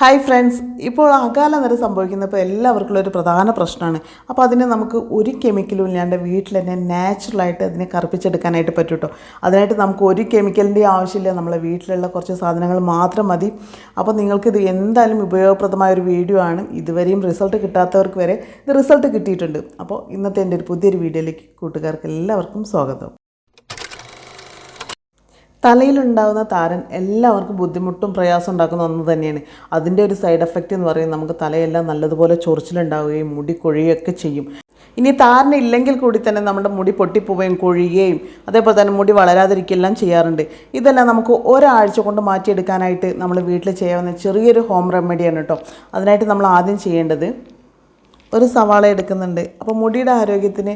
Hi friends ഇപ്പോൾ അകാല നിര സംഭവിക്കുന്ന ഇപ്പോൾ എല്ലാവർക്കും ഒരു പ്രധാന പ്രശ്നമാണ്. അപ്പോൾ അതിന് നമുക്ക് ഒരു കെമിക്കലും ഇല്ലാണ്ട് വീട്ടിൽ തന്നെ നാച്ചുറലായിട്ട് അതിനെ കറുപ്പിച്ചെടുക്കാനായിട്ട് പറ്റും കേട്ടോ അതിനായിട്ട് നമുക്ക് ഒരു കെമിക്കലിന്റെ ആവശ്യമില്ല. നമ്മളെ വീട്ടിലുള്ള കുറച്ച് സാധനങ്ങൾ മാത്രം മതി. അപ്പോൾ നിങ്ങൾക്കിത് എന്തായാലും ഉപയോഗപ്രദമായ ഒരു വീഡിയോ ആണ്. ഇതുവരെയും റിസൾട്ട് കിട്ടാത്തവർക്ക് വരെ ഇത് റിസൾട്ട് കിട്ടിയിട്ടുണ്ട്. അപ്പോൾ ഇന്നത്തെ എന്റെ ഒരു പുതിയൊരു വീഡിയോയിലേക്ക് കൂട്ടുകാർക്ക് എല്ലാവർക്കും സ്വാഗതം. തലയിലുണ്ടാകുന്ന താരൻ എല്ലാവർക്കും ബുദ്ധിമുട്ടും പ്രയാസം ഉണ്ടാക്കുന്ന ഒന്ന് തന്നെയാണ്. അതിന്റെ ഒരു സൈഡ് എഫക്റ്റ് എന്ന് പറയുന്നത് നമുക്ക് തലയെല്ലാം നല്ലതുപോലെ ചൊറിച്ചിലുണ്ടാവുകയും മുടി കൊഴിയുകയൊക്കെ ചെയ്യും. ഇനി താരൻ ഇല്ലെങ്കിൽ കൂടി തന്നെ നമ്മുടെ മുടി പൊട്ടിപ്പോവുകയും കൊഴിയുകയും അതേപോലെ തന്നെ മുടി വളരാതിരിക്കുകയെല്ലാം ചെയ്യാറുണ്ട്. ഇതെല്ലാം നമുക്ക് ഒരാഴ്ച കൊണ്ട് മാറ്റിയെടുക്കാനായിട്ട് നമ്മൾ വീട്ടിൽ ചെയ്യാവുന്ന ചെറിയൊരു ഹോം റെമഡിയാണ് കേട്ടോ. അതിനായിട്ട് നമ്മൾ ആദ്യം ചെയ്യേണ്ടത് ഒരു സവാള എടുക്കുന്നുണ്ട്. അപ്പോൾ മുടിയുടെ ആരോഗ്യത്തിന്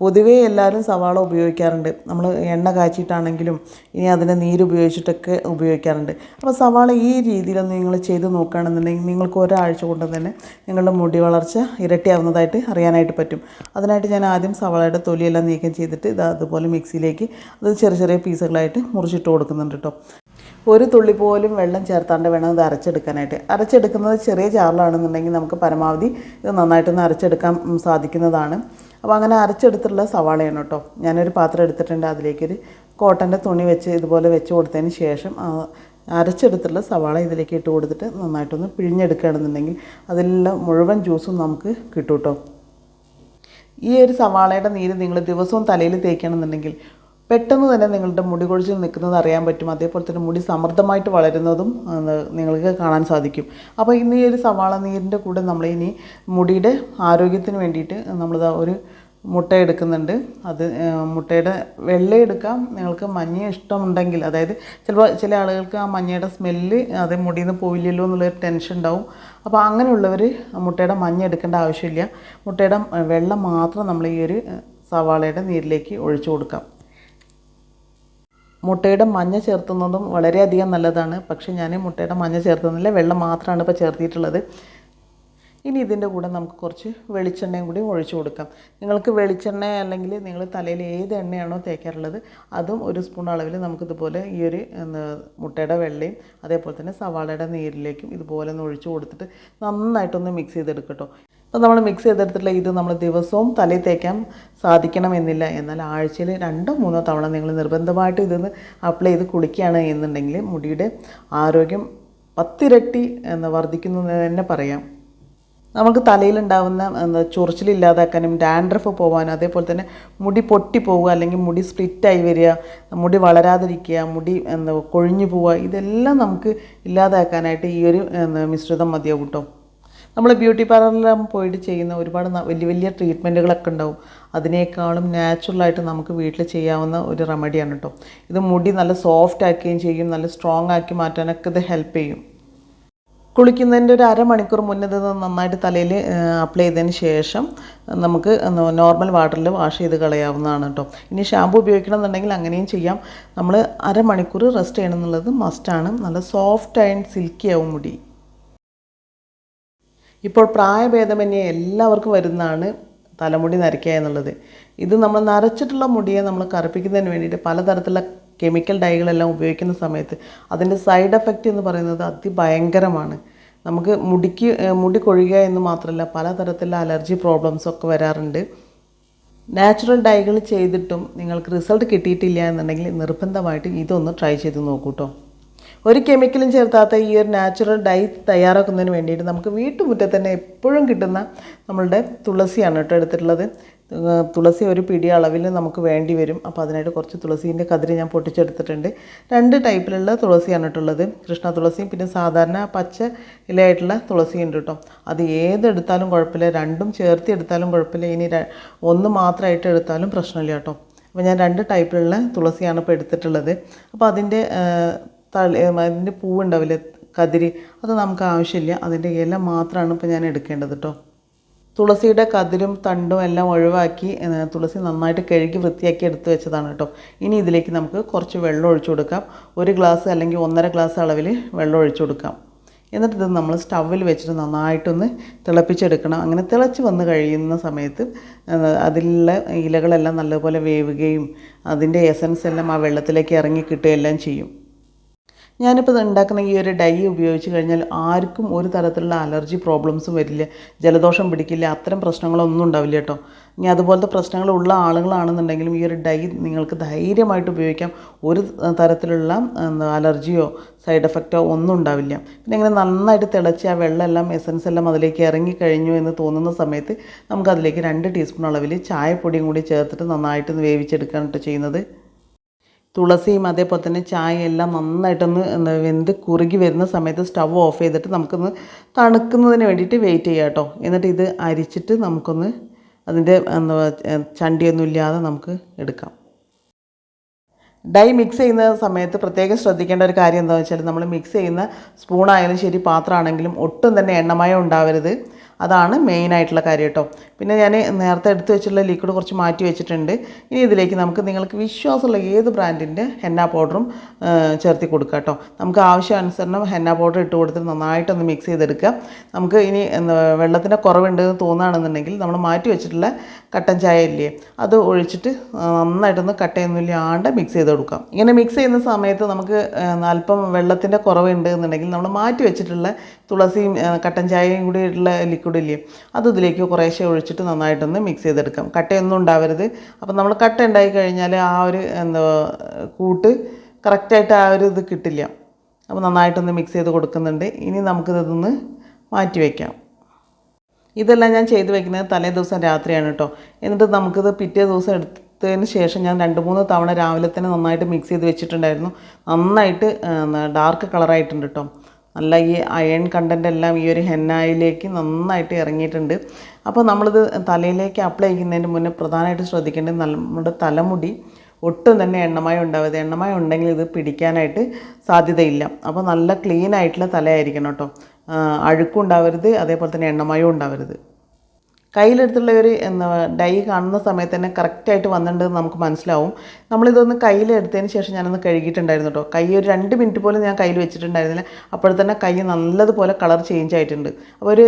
പൊതുവേ എല്ലാവരും സവാള ഉപയോഗിക്കാറുണ്ട്. നമ്മൾ എണ്ണ കാച്ചിട്ടാണെങ്കിലും ഇനി അതിന്റെ നീര് ഉപയോഗിച്ചിട്ടൊക്കെ ഉപയോഗിക്കാറുണ്ട്. അപ്പോൾ സവാള ഈ രീതിയിലൊന്ന് നിങ്ങൾ ചെയ്ത് നോക്കുകയാണെന്നുണ്ടെങ്കിൽ നിങ്ങൾക്ക് ഒരാഴ്ച കൊണ്ട് തന്നെ നിങ്ങളുടെ മുടി വളർച്ച ഇരട്ടിയാവുന്നതായിട്ട് അറിയാനായിട്ട് പറ്റും. അതിനായിട്ട് ഞാൻ ആദ്യം സവാളയുടെ തൊലിയെല്ലാം നീക്കം ചെയ്തിട്ട് ഇത് അതുപോലെ മിക്സിയിലേക്ക് അത് ചെറിയ ചെറിയ പീസുകളായിട്ട് മുറിച്ചിട്ട് കൊടുക്കുന്നുണ്ട് കേട്ടോ ഒരു തുള്ളി പോലും വെള്ളം ചേർത്താണ്ട് വേണം ഇത് അരച്ചെടുക്കാനായിട്ട്. അരച്ചെടുക്കുന്നത് ചെറിയ ചാറിലാണെന്നുണ്ടെങ്കിൽ നമുക്ക് പരമാവധി ഇത് നന്നായിട്ടൊന്ന് അരച്ചെടുക്കാൻ സാധിക്കുന്നതാണ്. അപ്പോൾ അങ്ങനെ അരച്ചെടുത്തിട്ടുള്ള സവാളയാണ് കേട്ടോ. ഞാനൊരു പാത്രം എടുത്തിട്ടുണ്ട്. അതിലേക്കൊരു കോട്ടന്റെ തുണി വെച്ച് ഇതുപോലെ വെച്ച് കൊടുത്തതിന് ശേഷം അരച്ചെടുത്തുള്ള സവാള ഇതിലേക്ക് ഇട്ട് കൊടുത്തിട്ട് നന്നായിട്ടൊന്ന് പിഴിഞ്ഞെടുക്കുകയാണെന്നുണ്ടെങ്കിൽ അതിലുള്ള മുഴുവൻ ജ്യൂസും നമുക്ക് കിട്ടും കേട്ടോ ഈ ഒരു സവാളയുടെ നീര് നിങ്ങൾ ദിവസവും തലയിൽ തേക്കുകയാണെന്നുണ്ടെങ്കിൽ പെട്ടെന്ന് തന്നെ നിങ്ങളുടെ മുടി കൊഴിച്ചിൽ നിൽക്കുന്നത് അറിയാൻ പറ്റും. അതേപോലെ തന്നെ മുടി സമൃദ്ധമായിട്ട് വളരുന്നതും നിങ്ങൾക്ക് കാണാൻ സാധിക്കും. അപ്പോൾ ഇന്ന് ഈ ഒരു സവാള നീരിന്റെ കൂടെ നമ്മൾ ഇനി മുടിയുടെ ആരോഗ്യത്തിന് വേണ്ടിയിട്ട് നമ്മളിതാ ഒരു മുട്ട എടുക്കുന്നുണ്ട്. അത് മുട്ടയുടെ വെള്ള എടുക്കാം. നിങ്ങൾക്ക് മഞ്ഞ ഇഷ്ടമുണ്ടെങ്കിൽ അതായത് ചിലപ്പോൾ ചില ആളുകൾക്ക് ആ മഞ്ഞയുടെ സ്മെല്ല് അത് മുടിയിൽ നിന്ന് പോയില്ലല്ലോ എന്നുള്ളൊരു ടെൻഷൻ ഉണ്ടാവും. അപ്പോൾ അങ്ങനെയുള്ളവർ മുട്ടയുടെ മഞ്ഞ എടുക്കേണ്ട ആവശ്യമില്ല. മുട്ടയുടെ വെള്ളം മാത്രം നമ്മൾ ഈ ഒരു സവാളയുടെ നീരിലേക്ക് ഒഴിച്ചു കൊടുക്കാം. മുട്ടയുടെ മഞ്ഞ ചേർത്തുന്നതും വളരെയധികം നല്ലതാണ്. പക്ഷേ ഞാൻ മുട്ടയുടെ മഞ്ഞ ചേർത്തുന്നില്ല വെള്ളം മാത്രമാണ് ഇപ്പോൾ ചേർത്തിട്ടുള്ളത് ഇനി ഇതിന്റെ കൂടെ നമുക്ക് കുറച്ച് വെളിച്ചെണ്ണയും കൂടി ഒഴിച്ചു കൊടുക്കാം. നിങ്ങൾക്ക് വെളിച്ചെണ്ണ അല്ലെങ്കിൽ നിങ്ങൾ തലയിൽ ഏത് എണ്ണയാണോ തേക്കാറുള്ളത് അതും ഒരു സ്പൂൺ അളവിൽ നമുക്കിതുപോലെ ഈ ഒരു മുട്ടയുടെ വെള്ളയും അതേപോലെ തന്നെ സവാളയുടെ നീരിലേക്കും ഇതുപോലെ ഒന്ന് ഒഴിച്ചു കൊടുത്തിട്ട് നന്നായിട്ടൊന്ന് മിക്സ് ചെയ്തെടുക്കട്ടോ അപ്പോൾ നമ്മൾ മിക്സ് ചെയ്തെടുത്തിട്ടുള്ള ഇത് നമ്മൾ ദിവസവും തലയിൽ തേക്കാൻ സാധിക്കണമെന്നില്ല എന്നാൽ ആഴ്ചയിൽ രണ്ടോ മൂന്നോ തവണ നിങ്ങൾ നിർബന്ധമായിട്ട് ഇതൊന്ന് അപ്ലൈ ചെയ്ത് കുളിക്കുകയാണ് എന്നുണ്ടെങ്കിൽ മുടിയുടെ ആരോഗ്യം പത്തിരട്ടി എന്ന് വർദ്ധിക്കുന്നു തന്നെ പറയാം. നമുക്ക് തലയിലുണ്ടാവുന്ന എന്താ ചൊറിച്ചിലില്ലാതാക്കാനും ഡാൻഡ്രഫ് പോകാനും അതേപോലെ തന്നെ മുടി പൊട്ടി പോവുക അല്ലെങ്കിൽ മുടി സ്പ്ലിറ്റായി വരിക മുടി വളരാതിരിക്കുക മുടി എന്താ കൊഴിഞ്ഞു പോവുക ഇതെല്ലാം നമുക്ക് ഇല്ലാതാക്കാനായിട്ട് ഈ ഒരു മിശ്രിതം മതിയാവും കേട്ടോ. നമ്മൾ ബ്യൂട്ടി പാർലറിൽ പോയിട്ട് ചെയ്യുന്ന ഒരുപാട് വലിയ വലിയ ട്രീറ്റ്മെന്റുകളൊക്കെ ഉണ്ടാവും. അതിനേക്കാളും നാച്ചുറലായിട്ട് നമുക്ക് വീട്ടിൽ ചെയ്യാവുന്ന ഒരു റെമഡിയാണ് കേട്ടോ ഇത് മുടി നല്ല സോഫ്റ്റ് ആക്കുകയും ചെയ്യും നല്ല സ്ട്രോങ് ആക്കി മാറ്റാനൊക്കെ ഇത് ഹെൽപ്പ് ചെയ്യും. കുളിക്കുന്നതിന്റെ ഒരു അരമണിക്കൂർ മുന്നേ ഇത് നന്നായിട്ട് തലയിൽ അപ്ലൈ ചെയ്തതിന് ശേഷം നമുക്ക് നോർമൽ വാട്ടറിൽ വാഷ് ചെയ്ത് കളയാവുന്നതാണ് കേട്ടോ ഇനി ഷാമ്പു ഉപയോഗിക്കണമെന്നുണ്ടെങ്കിൽ അങ്ങനെയും ചെയ്യാം. നമ്മൾ അരമണിക്കൂർ റെസ്റ്റ് ചെയ്യണം എന്നുള്ളത് മസ്റ്റാണ് നല്ല സോഫ്റ്റ് ആൻഡ് സിൽക്കി ആവും മുടി. ഇപ്പോൾ പ്രായഭേദമന്യേ എല്ലാവർക്കും വരുന്നതാണ് തലമുടി നരയ്ക്കുക എന്നുള്ളത്. ഇത് നമ്മൾ നരച്ചിട്ടുള്ള മുടിയെ നമ്മൾ കറുപ്പിക്കുന്നതിന് വേണ്ടിയിട്ട് പലതരത്തിലുള്ള കെമിക്കൽ ഡൈകളെല്ലാം ഉപയോഗിക്കുന്ന സമയത്ത് അതിന്റെ സൈഡ് എഫക്റ്റ് എന്ന് പറയുന്നത് അതിഭയങ്കരമാണ്. നമുക്ക് മുടിക്ക് മുടി കൊഴിയുക എന്ന് മാത്രമല്ല പലതരത്തിലുള്ള അലർജി പ്രോബ്ലംസ് ഒക്കെ വരാറുണ്ട്. നാച്ചുറൽ ഡൈകൾ ചെയ്തിട്ടും നിങ്ങൾക്ക് റിസൾട്ട് കിട്ടിയിട്ടില്ല എന്നുണ്ടെങ്കിൽ നിർബന്ധമായിട്ട് ഇതൊന്ന് ട്രൈ ചെയ്ത് നോക്കൂ കേട്ടോ ഒരു കെമിക്കലും ചേർത്താത്ത ഈ ഒരു നാച്ചുറൽ ഡൈ തയ്യാറാക്കുന്നതിന് വേണ്ടിയിട്ട് നമുക്ക് വീട്ടുമുറ്റത്ത് തന്നെ എപ്പോഴും കിട്ടുന്ന നമ്മളുടെ തുളസിയാണ് കേട്ടോ എടുത്തിട്ടുള്ളത്. തുളസി ഒരു പിടി അളവിൽ നമുക്ക് വേണ്ടി വരും. അപ്പോൾ അതിനായിട്ട് കുറച്ച് തുളസീന്റെ കതിര് ഞാൻ പൊട്ടിച്ചെടുത്തിട്ടുണ്ട്. രണ്ട് ടൈപ്പിലുള്ള തുളസിയാണ് കേട്ടുള്ളത് കൃഷ്ണ തുളസിയും പിന്നെ സാധാരണ പച്ച ഇലയായിട്ടുള്ള തുളസിയും ഉണ്ട് കേട്ടോ. അത് ഏതെടുത്താലും കുഴപ്പമില്ല. രണ്ടും ചേർത്ത് എടുത്താലും കുഴപ്പമില്ല. ഇനി ഒന്ന് മാത്രമായിട്ട് എടുത്താലും പ്രശ്നമില്ല കേട്ടോ. അപ്പോൾ ഞാൻ രണ്ട് ടൈപ്പിലുള്ള തുളസിയാണ് ഇപ്പോൾ എടുത്തിട്ടുള്ളത്. അപ്പോൾ അതിന്റെ തളി ഏർ, അതിന്റെ പൂവുണ്ടാവില്ലേ കതിരി അത് നമുക്ക് ആവശ്യമില്ല. അതിന്റെ ഇല മാത്രമാണ് ഇപ്പോൾ ഞാൻ എടുക്കേണ്ടത് കേട്ടോ തുളസിയുടെ കതിരും തണ്ടും എല്ലാം ഒഴിവാക്കി തുളസി നന്നായിട്ട് കഴുകി വൃത്തിയാക്കി എടുത്ത് വെച്ചതാണ് കേട്ടോ ഇനി ഇതിലേക്ക് നമുക്ക് കുറച്ച് വെള്ളം ഒഴിച്ചു കൊടുക്കാം. ഒരു ഗ്ലാസ് അല്ലെങ്കിൽ ഒന്നര ഗ്ലാസ് അളവിൽ വെള്ളം ഒഴിച്ചു കൊടുക്കാം. എന്നിട്ട് ഇത് നമ്മൾ സ്റ്റൗവിൽ വെച്ചിട്ട് നന്നായിട്ടൊന്ന് തിളപ്പിച്ചെടുക്കണം. അങ്ങനെ തിളച്ച് വന്ന് കഴിയുന്ന സമയത്ത് അതിലുള്ള ഇലകളെല്ലാം നല്ലപോലെ വേവുകയും അതിന്റെ എസൻസ് എല്ലാം ആ വെള്ളത്തിലേക്ക് ഇറങ്ങി കിട്ടുകയെല്ലാം ചെയ്യും. ഞാനിപ്പോൾ ഇത് ഉണ്ടാക്കുന്ന ഈ ഒരു ഡൈ ഉപയോഗിച്ച് കഴിഞ്ഞാൽ ആർക്കും ഒരു തരത്തിലുള്ള അലർജി പ്രോബ്ലംസും വരില്ല. ജലദോഷം പിടിക്കില്ല അത്തരം പ്രശ്നങ്ങളൊന്നും ഉണ്ടാവില്ല കേട്ടോ. ഇനി അതുപോലത്തെ പ്രശ്നങ്ങളുള്ള ആളുകളാണെന്നുണ്ടെങ്കിലും ഈ ഒരു ഡൈ നിങ്ങൾക്ക് ധൈര്യമായിട്ട് ഉപയോഗിക്കാം. ഒരു തരത്തിലുള്ള അലർജിയോ സൈഡ് എഫക്റ്റോ ഒന്നും ഉണ്ടാവില്ല. പിന്നെ ഇങ്ങനെ നന്നായിട്ട് തിളച്ച് ആ വെള്ളമെല്ലാം എസൻസ് എല്ലാം അതിലേക്ക് ഇറങ്ങി കഴിഞ്ഞു എന്ന് തോന്നുന്ന സമയത്ത് നമുക്കതിലേക്ക് രണ്ട് ടീസ്പൂൺ അളവിൽ ചായപ്പൊടിയും കൂടി ചേർത്തിട്ട് നന്നായിട്ട് വേവിച്ചെടുക്കാനായിട്ട് ചെയ്യുന്നത് തുളസിയും അതേപോലെ തന്നെ ചായ എല്ലാം നന്നായിട്ടൊന്ന് എന്താ വെന്ത് കുറുകി വരുന്ന സമയത്ത് സ്റ്റവ് ഓഫ് ചെയ്തിട്ട് നമുക്കൊന്ന് തണുക്കുന്നതിന് വേണ്ടിയിട്ട് വെയിറ്റ് ചെയ്യാം കേട്ടോ. എന്നിട്ട് ഇത് അരിച്ചിട്ട് നമുക്കൊന്ന് അതിന്റെ എന്താ ചണ്ടിയൊന്നും ഇല്ലാതെ നമുക്ക് എടുക്കാം. ഡൈ മിക്സ് ചെയ്യുന്ന സമയത്ത് പ്രത്യേകം ശ്രദ്ധിക്കേണ്ട ഒരു കാര്യം എന്താണെന്ന് വെച്ചാൽ നമ്മൾ മിക്സ് ചെയ്യുന്ന സ്പൂണായാലും ശരി പാത്രമാണെങ്കിലും ഒട്ടും തന്നെ എണ്ണമയം ഉണ്ടാവരുത്. അതാണ് മെയിൻ ആയിട്ടുള്ള കാര്യം കേട്ടോ. പിന്നെ ഞാൻ നേരത്തെ എടുത്തു വെച്ചിട്ടുള്ള ലിക്വിഡ് കുറച്ച് മാറ്റി വെച്ചിട്ടുണ്ട്. ഇനി ഇതിലേക്ക് നമുക്ക് നിങ്ങൾക്ക് വിശ്വാസമുള്ള ഏത് ബ്രാൻഡിന്റെ ഹെന്ന പൗഡറും ചേർത്തി കൊടുക്കുക കേട്ടോ. നമുക്ക് ആവശ്യാനുസരണം ഹെന്ന പൗഡർ ഇട്ട് കൊടുത്തിട്ട് നന്നായിട്ടൊന്ന് മിക്സ് ചെയ്തെടുക്കുക. നമുക്ക് ഇനി വെള്ളത്തിന്റെ കുറവുണ്ട് എന്ന് തോന്നുകയാണെന്നുണ്ടെങ്കിൽ നമ്മൾ മാറ്റി വെച്ചിട്ടുള്ള കട്ടൻ ചായ ഇല്ലേ അത് ഒഴിച്ചിട്ട് നന്നായിട്ടൊന്ന് കട്ടയൊന്നുമില്ലാണ്ട് മിക്സ് ചെയ്ത് കൊടുക്കാം ഇങ്ങനെ മിക്സ് ചെയ്യുന്ന സമയത്ത് നമുക്ക് അല്പം വെള്ളത്തിന്റെ കുറവുണ്ട് എന്നുണ്ടെങ്കിൽ നമ്മൾ മാറ്റി വെച്ചിട്ടുള്ള തുളസിയും കട്ടൻ ചായയും കൂടി ഉള്ള ലിക്വിഡ് ഇല്ലേ അത് ഇതിലേക്ക് കുറേശ്ശെ ഒഴിച്ചിട്ട് നന്നായിട്ടൊന്ന് മിക്സ് ചെയ്തെടുക്കാം. കട്ടയൊന്നും ഉണ്ടാവരുത്. അപ്പം നമ്മൾ കട്ട ഉണ്ടായി കഴിഞ്ഞാൽ ആ ഒരു എന്താ കൂട്ട് കറക്റ്റായിട്ട് ആ ഒരു ഇത് കിട്ടില്ല. അപ്പോൾ നന്നായിട്ടൊന്ന് മിക്സ് ചെയ്ത് കൊടുക്കുന്നുണ്ട്. ഇനി നമുക്കിതൊന്ന് മാറ്റി വയ്ക്കാം ഇതെല്ലാം ഞാൻ ചെയ്ത് വെക്കുന്നത് തലേ ദിവസം രാത്രിയാണ് കേട്ടോ. എന്നിട്ട് നമുക്കിത് പിറ്റേ ദിവസം എടുത്തതിന് ശേഷം ഞാൻ രണ്ട് മൂന്ന് തവണ രാവിലെ തന്നെ നന്നായിട്ട് മിക്സ് ചെയ്ത് വെച്ചിട്ടുണ്ടായിരുന്നു. നന്നായിട്ട് ഡാർക്ക് കളറായിട്ടുണ്ട് കേട്ടോ. നല്ല ഈ അയൺ കണ്ടന്റ് എല്ലാം ഈ ഒരു ഹെന്നായിലേക്ക് നന്നായിട്ട് ഇറങ്ങിയിട്ടുണ്ട്. അപ്പോൾ നമ്മളിത് തലയിലേക്ക് അപ്ലൈ ചെയ്യുന്നതിന് മുന്നേ പ്രധാനമായിട്ട് ശ്രദ്ധിക്കേണ്ടത് നമ്മുടെ തലമുടി ഒട്ടും തന്നെ എണ്ണമയം ഉണ്ടാവരുത്. എണ്ണമയം ഉണ്ടെങ്കിൽ ഇത് പിടിക്കാനായിട്ട് സാധ്യതയില്ല. അപ്പോൾ നല്ല ക്ലീൻ ആയിട്ടുള്ള തലയായിരിക്കണം കേട്ടോ. അഴുക്കും ഉണ്ടാവരുത് അതേപോലെ തന്നെ എണ്ണമയവും ഉണ്ടാവരുത്. കയ്യിലെടുത്തുള്ള ഒരു എന്താ ഡൈ കാണുന്ന സമയത്ത് തന്നെ കറക്റ്റായിട്ട് വന്നിട്ടുണ്ടെന്ന് നമുക്ക് മനസ്സിലാവും. നമ്മളിതൊന്ന് കയ്യിലെടുത്തതിന് ശേഷം ഞാനൊന്ന് കഴുകിയിട്ടുണ്ടായിരുന്നു കേട്ടോ. കൈ ഒരു രണ്ട് മിനിറ്റ് പോലും ഞാൻ കയ്യിൽ വെച്ചിട്ടുണ്ടായിരുന്നില്ല. അപ്പോൾ തന്നെ കൈ നല്ലതുപോലെ കളർ ചേഞ്ച് ആയിട്ടുണ്ട്. അപ്പോൾ ഒരു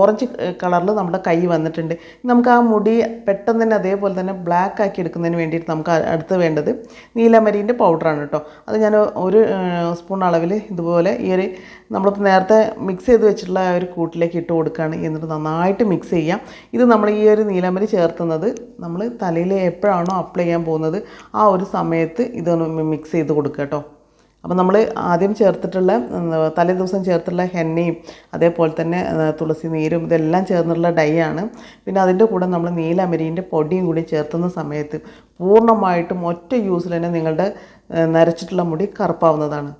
ഓറഞ്ച് കളറിൽ നമ്മുടെ കൈ വന്നിട്ടുണ്ട്. നമുക്ക് ആ മുടി പെട്ടെന്ന് തന്നെ അതേപോലെ തന്നെ ബ്ലാക്ക് ആക്കി എടുക്കുന്നതിന് വേണ്ടിയിട്ട് നമുക്ക് അടുത്ത് വേണ്ടത് നീലമരീന്റെ പൗഡറാണ് കേട്ടോ. അത് ഞാൻ ഒരു സ്പൂൺ അളവിൽ ഇതുപോലെ ഈ ഒരു നമ്മളിപ്പോൾ നേരത്തെ മിക്സ് ചെയ്ത് വെച്ചിട്ടുള്ള ആ ഒരു കൂട്ടിലേക്ക് ഇട്ട് കൊടുക്കുകയാണ്. എന്നിട്ട് നന്നായിട്ട് മിക്സ് ചെയ്യാം. ഇത് നമ്മൾ ഈ ഒരു നീലമരി ചേർത്തുന്നത് നമ്മൾ തലയിൽ എപ്പോഴാണോ അപ്ലൈ ചെയ്യാൻ പോകുന്നത് ആ ഒരു സമയത്ത് ഇതൊന്ന് മിക്സ് ചെയ്ത് കൊടുക്കുക കേട്ടോ. അപ്പോൾ നമ്മൾ ആദ്യം ചേർത്തിട്ടുള്ള തലേ ദിവസം ചേർത്തിട്ടുള്ള ഹെന്നയും അതേപോലെ തന്നെ തുളസി നീരും ഇതെല്ലാം ചേർന്നിട്ടുള്ള ഡൈ ആണ്. പിന്നെ അതിന്റെ കൂടെ നമ്മൾ നീലമരീന്റെ പൊടിയും കൂടി ചേർത്തുന്ന സമയത്ത് പൂർണമായിട്ടും ഒറ്റ യൂസിൽ തന്നെ നിങ്ങളുടെ നരച്ചിട്ടുള്ള മുടി കറുപ്പാവുന്നതാണ്.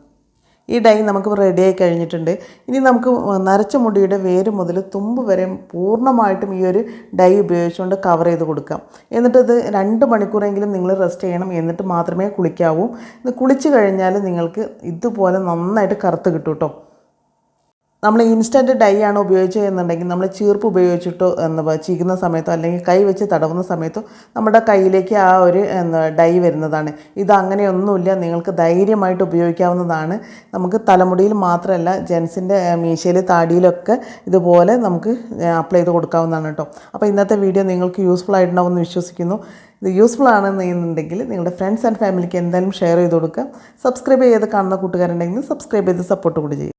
ഈ ഡൈ നമുക്ക് റെഡിയായി കഴിഞ്ഞിട്ടുണ്ട്. ഇനി നമുക്ക് നരച്ച മുടിയുടെ വേര് മുതൽ തുമ്പ് വരെ പൂർണമായിട്ടും ഈ ഒരു ഡൈ ഉപയോഗിച്ചുകൊണ്ട് കവർ ചെയ്ത് കൊടുക്കാം. എന്നിട്ടത് രണ്ട് മണിക്കൂറെങ്കിലും നിങ്ങൾ റെസ്റ്റ് ചെയ്യണം. എന്നിട്ട് മാത്രമേ കുളിക്കാവൂ. ഇത് കുളിച്ച് കഴിഞ്ഞാൽ നിങ്ങൾക്ക് ഇതുപോലെ നന്നായിട്ട് കറുത്ത് കിട്ടും കേട്ടോ. നമ്മൾ ഇൻസ്റ്റന്റ് ഡൈ ആണ് ഉപയോഗിച്ചതെന്നുണ്ടെങ്കിൽ നമ്മൾ ചീർപ്പ് ഉപയോഗിച്ചിട്ടോ എന്ന് ചീകുന്ന സമയത്തോ അല്ലെങ്കിൽ കൈ വെച്ച് തടവുന്ന സമയത്തോ നമ്മുടെ കയ്യിലേക്ക് ആ ഒരു ഡൈ വരുന്നതാണ്. ഇത് അങ്ങനെയൊന്നുമില്ല. നിങ്ങൾക്ക് ധൈര്യമായിട്ട് ഉപയോഗിക്കാവുന്നതാണ്. നമുക്ക് തലമുടിയിൽ മാത്രമല്ല ജെൻസിന്റെ മീശയിൽ താടിയിലൊക്കെ ഇതുപോലെ നമുക്ക് അപ്ലൈ ചെയ്ത് കൊടുക്കാവുന്നതാണ് കേട്ടോ അപ്പോൾ ഇന്നത്തെ വീഡിയോ നിങ്ങൾക്ക് യൂസ്ഫുൾ ആയിട്ടുണ്ടാവുമെന്ന് വിശ്വസിക്കുന്നു. ഇത് യൂസ്ഫുൾ ആണെന്ന് ആണെന്നുണ്ടെങ്കിൽ നിങ്ങളുടെ ഫ്രണ്ട്സ് ആൻഡ് ഫാമിലിക്ക് എന്തായാലും ഷെയർ ചെയ്ത് കൊടുക്കുക. സബ്സ്ക്രൈബ് ചെയ്ത് കാണുന്ന കൂട്ടുകാരുണ്ടെങ്കിൽ സബ്സ്ക്രൈബ് ചെയ്ത് സപ്പോർട്ട് കൂടി ചെയ്യും